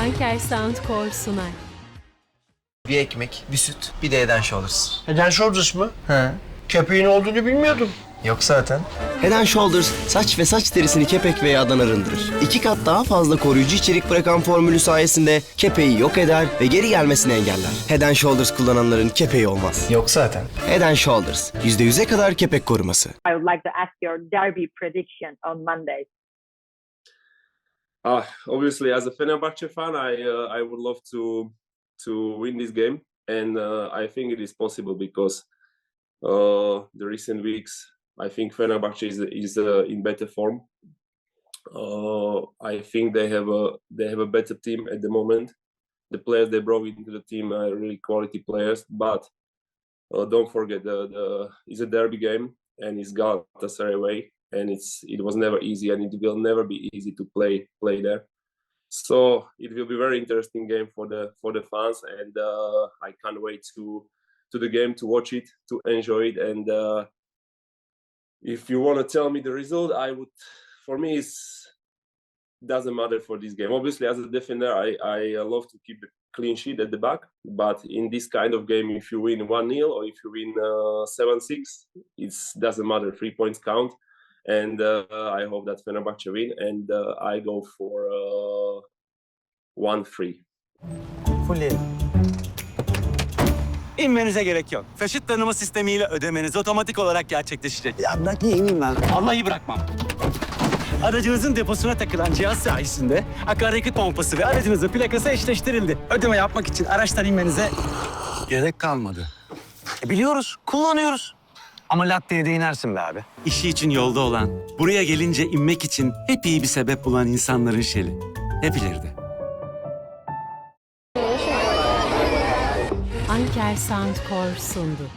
Anker Soundcore sunar. Bir ekmek, bir süt, bir de Eden Shoulders. And Shoulders mı? He. Köpeğin olduğunu bilmiyordum. Yok zaten. Head and Shoulders saç ve saç derisini kepek ve yağdan arındırır. İki kat daha fazla koruyucu içerik bırakan formülü sayesinde kepeği yok eder ve geri gelmesini engeller. Head and Shoulders kullananların kepeği olmaz. Yok zaten. Head and Shoulders %100'e kadar kepek koruması. I would like to ask your derby prediction on Monday. Uh, obviously, as a Fenerbahce fan, I uh, I would love to to win this game, and uh, I think it is possible because uh, the recent weeks, I think Fenerbahce is is uh, in better form. Uh, I think they have a they have a better team at the moment. The players they brought into the team are really quality players, but don't forget the, the it's a derby game and it's Galatasaray away, and it's it was never easy and it will never be easy to play play there. So it will be very interesting game for the for the fans, and uh, I can't wait to to the game to watch it, to enjoy it, and uh, if you want to tell me the result, I would. For me, it's doesn't matter for this game. Obviously, as a defender, I I love to keep the clean sheet at the back, but in this kind of game, if you win one 0 or if you win uh, seven six, it doesn't matter. Three points count, and uh, I hope that Fenerbahce win, and uh, I go for uh, one three. Fulleyelim. İnmenize gerek yok. Taşıt tanıma sistemiyle ödemeniz otomatik olarak gerçekleşecek. Ya bırak niye ineyim ben? Vallahi bırakmam. Aracınızın deposuna takılan cihaz sayesinde akaryakıt pompası ve aracınızın plakası eşleştirildi. Ödeme yapmak için araçtan inmenize gerek kalmadı. E, biliyoruz, kullanıyoruz. Ama latteye de inersin be abi. İşi için yolda olan, buraya gelince inmek için hep iyi bir sebep bulan insanların şeli. Hep ileride. Anker Soundcore sundu.